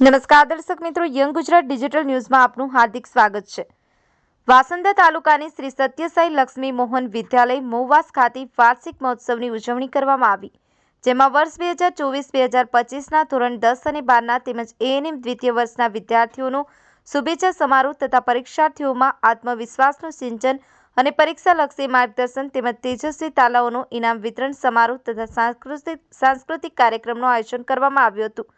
નમસ્કાર દર્શક મિત્રો, યંગ ગુજરાત ડિજિટલ ન્યૂઝમાં આપનું હાર્દિક સ્વાગત છે. વાસંદા તાલુકાની શ્રી સત્યસાઈ લક્ષ્મી મોહન વિદ્યાલય મોવાસ ખાતે વાર્ષિક મહોત્સવની ઉજવણી કરવામાં આવી, જેમાં વર્ષ બે હજાર ચોવીસ બે હજાર પચીસના ધોરણ દસ અને બારના તેમજ એએનએમ દ્વિતીય વર્ષના વિદ્યાર્થીઓનો શુભેચ્છા સમારોહ તથા પરીક્ષાર્થીઓમાં આત્મવિશ્વાસનું સિંચન અને પરીક્ષાલક્ષી માર્ગદર્શન તેમજ તેજસ્વી તાલાઓનો ઇનામ વિતરણ સમારોહ તથા સાંસ્કૃતિક સાંસ્કૃતિક કાર્યક્રમનું આયોજન કરવામાં આવ્યું હતું.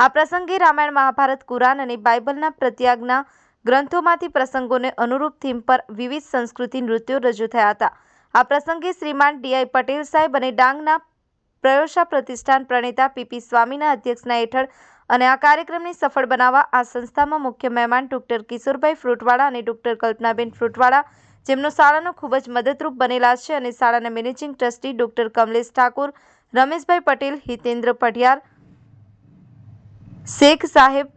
આ પ્રસંગે રામાયણ મહાભારત, કુરાન અને બાઇબલના પ્રત્યાગના ગ્રંથોમાંથી પ્રસંગોને અનુરૂપ થીમ પર વિવિધ સંસ્કૃતિ નૃત્યો રજૂ થયા હતા. આ પ્રસંગે શ્રીમાન ડીઆઈ પટેલ સાહેબ અને ડાંગના પ્રયોશા પ્રતિષ્ઠાન પ્રણેતા પીપી સ્વામીના અધ્યક્ષના હેઠળ અને આ કાર્યક્રમને સફળ બનાવવા આ સંસ્થામાં મુખ્ય મહેમાન ડૉક્ટર કિશોરભાઈ ફ્રૂટવાળા અને ડોક્ટર કલ્પનાબેન ફ્રૂટવાળા, જેમનો શાળાનો ખૂબ જ મદદરૂપ બનેલા છે અને શાળાના managing trustee doctor Kamlesh Thakur, Rameshbhai Patel, Hitendra Padhiyar Sheikh Saheb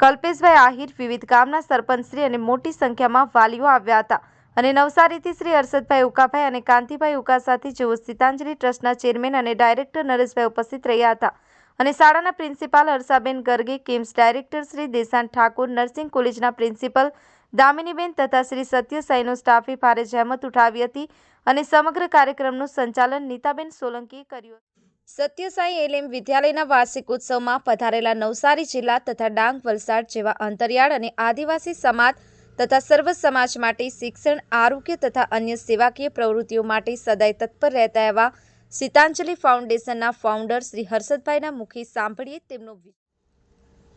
Kalpeshbhai Ahir વિવિધ ગામના સરપંચશ્રી અને મોટી સંખ્યામાં વાલીઓ આવ્યા હતા અને નવસારીથી શ્રી હર્ષદભાઈ ઉકાભાઈ અને કાંતિભાઈ ઉકા સાથે જેઓ સીતાંજલિ ટ્રસ્ટના ચેરમેન અને ડાયરેક્ટર નરેશભાઈ ઉપસ્થિત રહ્યા હતા. અને શાળાના પ્રિન્સિપાલ હર્ષાબેન ગર્ગે, કેમ્સ ડાયરેક્ટર શ્રી દેસાન ઠાકુર, નર્સિંગ કોલેજના પ્રિન્સિપલ દામિનીબેન તથા શ્રી સત્યસાઈનો સ્ટાફે ભારે જહેમત ઉઠાવી હતી અને સમગ્ર કાર્યક્રમનું સંચાલન નીતાબેન સોલંકીએ કર્યું સત્યસાઈ એલએમ વિદ્યાલયના વાર્ષિક ઉત્સવમાં પધારેલા નવસારી જિલ્લા તથા ડાંગ, વલસાડ જેવા અંતરિયાળ અને આદિવાસી સમાજ તથા સર્વ સમાજ માટે શિક્ષણ, આરોગ્ય તથા અન્ય સેવાકીય પ્રવૃત્તિઓ માટે સદાય તત્પર રહેતા એવા સીતાંજલિ ફાઉન્ડેશનના ફાઉન્ડર શ્રી હર્ષદભાઈના મુખી સાંભળીએ તેમનો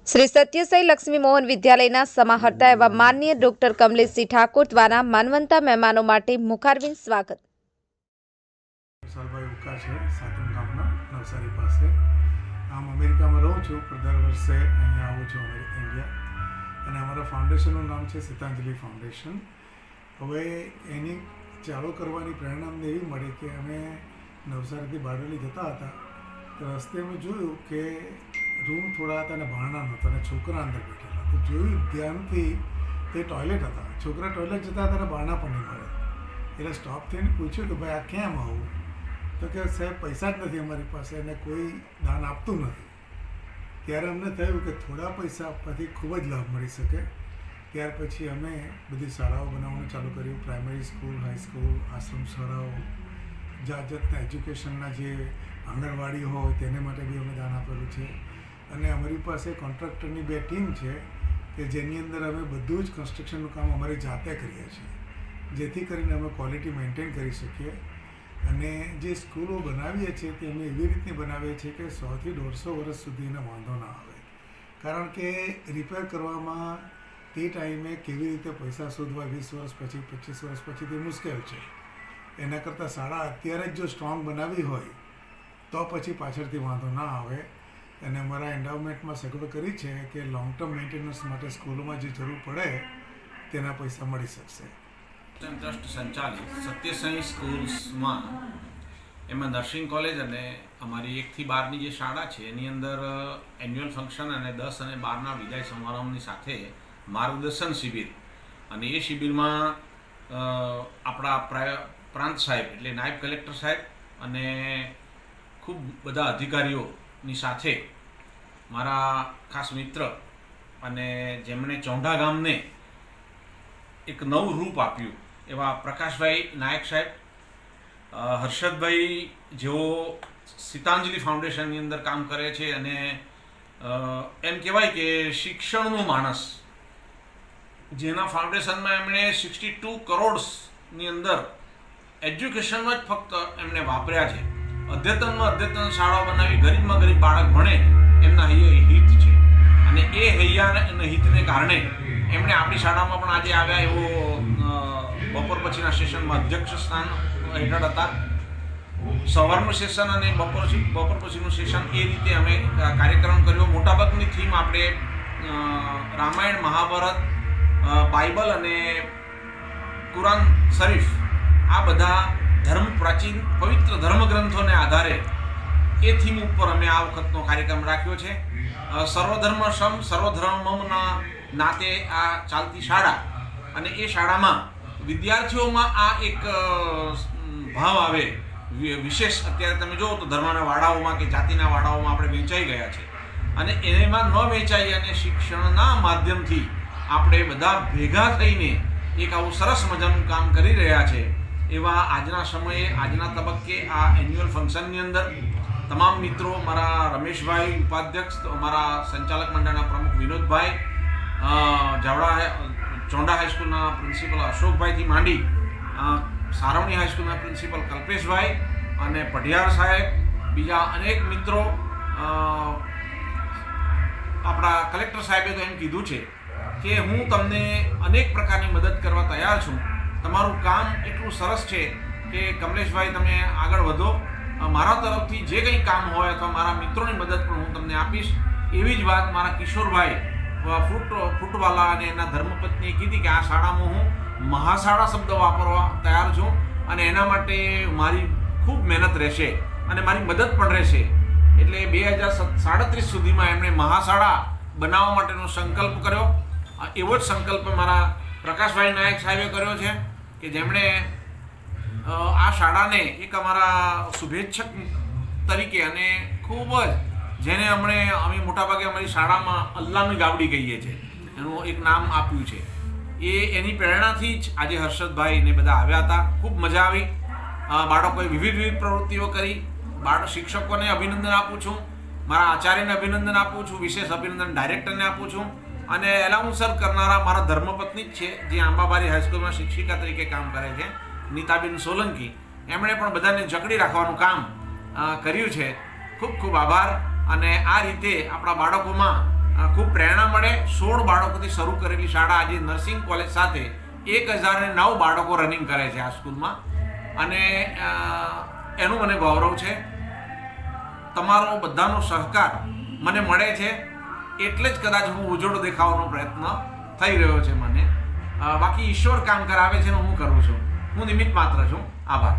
શ્રી સત્યસાઈ લક્ષ્મી મોહન વિદ્યાલયના સમાહર્તા એવા માનનીય ડોક્ટર કમલેશસિંહ ઠાકોર દ્વારા માનવંતા મહેમાનો માટે મુખારવિંદ સ્વાગત. વિશાલભાઈ ઉકા છે, સાતમ ગામના. નવસારી પાસે. આમ અમેરિકામાં રહું છું, પણ દર વર્ષે અહીંયા આવું છું અમે ઇન્ડિયા. અને અમારા ફાઉન્ડેશનનું નામ છે સીતાંજલિ ફાઉન્ડેશન. હવે એની ચાલુ કરવાની પ્રેરણા અમને એવી મળી કે અમે નવસારીથી બારડોલી જતા હતા. તો રસ્તે અમે જોયું કે રૂમ થોડા હતા અને ભાણા નહોતા અને છોકરા અંદર બેઠેલા તો જોયું ધ્યાનથી તે ટોયલેટ હતા. છોકરા ટોયલેટ જતા હતા અને બારણા પણ નહીં મળે. એટલે સ્ટોપ થઈને પૂછ્યું કે ભાઈ આ કેમ આવું? તો કે સાહેબ, પૈસા જ નથી અમારી પાસે અને કોઈ દાન આપતું નથી. ત્યારે અમને થયું કે થોડા પૈસા આપવાથી ખૂબ જ લાભ મળી શકે. ત્યાર પછી અમે બધી શાળાઓ બનાવવાનું ચાલુ કર્યું. પ્રાઇમરી સ્કૂલ હાઈસ્કૂલ આશ્રમ શાળાઓ, જાત જાતના એજ્યુકેશનના જે આંગણવાડી હોય તેને માટે બી અમે દાન આપેલું છે. અને અમારી પાસે કોન્ટ્રાક્ટરની બે ટીમ છે કે જેની અંદર અમે બધું જ કન્સ્ટ્રક્શનનું કામ અમારી જાતે કરીએ છીએ. જેથી કરીને અમે ક્વોલિટી મેન્ટેન કરી શકીએ. અને જે સ્કૂલો બનાવીએ છીએ તે અમે એવી રીતની બનાવીએ છીએ કે સોથી દોઢસો વર્ષ સુધી એને વાંધો ના આવે. કારણ કે રિપેર કરવામાં તે ટાઈમે કેવી રીતે પૈસા શોધવા, વીસ વર્ષ પછી, પચીસ વર્ષ પછી તે મુશ્કેલ છે. એના કરતાં શાળા અત્યારે જ જો સ્ટ્રોંગ બનાવી હોય, તો પછી પાછળથી વાંધો ના આવે. અને અમારા એન્ડાવમેન્ટમાં સગવડ કરી છે કે લોંગ ટર્મ મેન્ટેનન્સ માટે સ્કૂલોમાં જે જરૂર પડે, તેના પૈસા મળી શકશે. ટ્રસ્ટ સંચાલિત સત્યસાઈ સ્કૂલ્સમાં. એમાં નર્સિંગ કોલેજ અને અમારી એકથી બારની જે શાળા છે, એની અંદર એન્યુઅલ ફંક્શન અને દસ અને બારના વિદાય સમારંભની સાથે માર્ગદર્શન શિબિર. અને એ શિબિરમાં આપણા પ્રાંત સાહેબ એટલે નાયબ કલેક્ટર સાહેબ અને ખૂબ બધા અધિકારીઓની સાથે મારા ખાસ મિત્ર અને જેમણે ચોંઢા ગામને એક નવું રૂપ આપ્યું. એવા પ્રકાશભાઈ નાયક સાહેબ હર્ષદભાઈ જેઓ સીતાંજલિ ફાઉન્ડેશનની અંદર કામ કરે છે અને એમ કહેવાય કે શિક્ષણનો માણસ. જેના ફાઉન્ડેશનમાં એમણે સિક્સટી ટુ કરોડ્સની અંદર એજ્યુકેશનમાં જ ફક્ત એમણે વાપર્યા છે. અદ્યતનમાં અદ્યતન શાળાઓ બનાવી ગરીબમાં ગરીબ બાળક ભણે એમના હિત છે. અને એ હૈયા અને હિતને કારણે એમણે આપણી શાળામાં પણ આજે આવ્યા એવો પછીના સેશનમાં અધ્યક્ષ સ્થાન હેઠળ હતા. સવારનું સેશન અને બપોર બપોર પછીનું સેશન એ રીતે અમે કાર્યક્રમ કર્યો. મોટાભાગની થીમ આપણે રામાયણ, મહાભારત બાઇબલ અને કુરાન શરીફ આ બધા ધર્મ, પ્રાચીન પવિત્ર ધર્મગ્રંથોને આધારે એ થીમ ઉપર અમે આ વખતનો કાર્યક્રમ રાખ્યો છે. સર્વધર્મ સમ સર્વધર્મના નાતે આ ચાલતી શાળા અને એ શાળામાં વિદ્યાર્થીઓમાં આ એક ભાવ આવે. વિશેષ અત્યારે તમે જુઓ તો ધર્મના વાડાઓમાં કે જાતિના વાડાઓમાં આપણે વેચાઈ ગયા છે. અને એમાં ન વેચાઈ અને શિક્ષણના માધ્યમથી આપણે બધા ભેગા થઈને એક આવું સરસ મજાનું કામ કરી રહ્યા છે. એવા આજના સમયે, આજના તબક્કે આ એન્યુઅલ ફંક્શનની અંદર તમામ મિત્રો, મારા રમેશભાઈ ઉપાધ્યક્ષ મારા સંચાલક મંડળના પ્રમુખ વિનોદભાઈ જાવડા ચોંડા હાઈસ્કૂલના પ્રિન્સિપલ અશોકભાઈથી માંડી સારવણી હાઈસ્કૂલના પ્રિન્સિપલ કલ્પેશભાઈ અને પઢિયાર સાહેબ, બીજા અનેક મિત્રો આપણા કલેક્ટર સાહેબે તો એમ કીધું છે કે હું તમને અનેક પ્રકારની મદદ કરવા તૈયાર છું. તમારું કામ એટલું સરસ છે કે કમલેશભાઈ તમે આગળ વધો. મારા તરફથી જે કંઈ કામ હોય અથવા મારા મિત્રોની મદદ પણ હું તમને આપીશ. એવી જ વાત મારા કિશોરભાઈ ફૂટ ફૂટવાલા અને એના ધર્મપત્નીએ કીધી કે આ શાળામાં હું મહાશાળા શબ્દ વાપરવા તૈયાર છું અને એના માટે મારી ખૂબ મહેનત રહેશે અને મારી મદદ પણ રહેશે. એટલે બે હજાર સાડત્રીસ સુધીમાં એમણે મહાશાળા બનાવવા માટેનો સંકલ્પ કર્યો. એવો જ સંકલ્પ મારા પ્રકાશભાઈ નાયક સાહેબે કર્યો છે કે જેમણે આ શાળાને એક અમારા શુભેચ્છક તરીકે અને ખૂબ જ જેને અમણે અમે મોટાભાગે અમારી શાળામાં અલ્લાહની ગાવડી કહીએ છીએ. એનું એક નામ આપ્યું છે. એ એની પ્રેરણાથી જ આજે હર્ષદભાઈ ને બધા આવ્યા હતા. ખૂબ મજા આવી. બાળકોએ વિવિધ વિવિધ પ્રવૃત્તિઓ કરી. બાળક શિક્ષકોને અભિનંદન આપું છું. મારા આચાર્યને અભિનંદન આપું છું. વિશેષ અભિનંદન ડાયરેક્ટરને આપું છું. અને એલાઉન્સર કરનારા મારા ધર્મપત્ની જ છે, જે આંબાબારી હાઈસ્કૂલમાં શિક્ષિકા તરીકે કામ કરે છે, નીતાબેન સોલંકી. એમણે પણ બધાને જકડી રાખવાનું કામ કર્યું છે. ખૂબ ખૂબ આભાર. અને આ રીતે આપણા બાળકોમાં ખૂબ પ્રેરણા મળે. સોળ બાળકોથી શરૂ કરેલી શાળા આજે નર્સિંગ કોલેજ સાથે એક હજાર ને નવ બાળકો રનિંગ કરે છે આ સ્કૂલમાં. અને એનું મને ગૌરવ છે. તમારો બધાનો સહકાર મને મળે છે. એટલે જ કદાચ હું ઉજળો દેખાવાનો પ્રયત્ન થઈ રહ્યો છે મને. બાકી ઈશ્વર કામ કરાવે છે હું કરું છું. હું નિમિત્ત માત્ર છું. આભાર.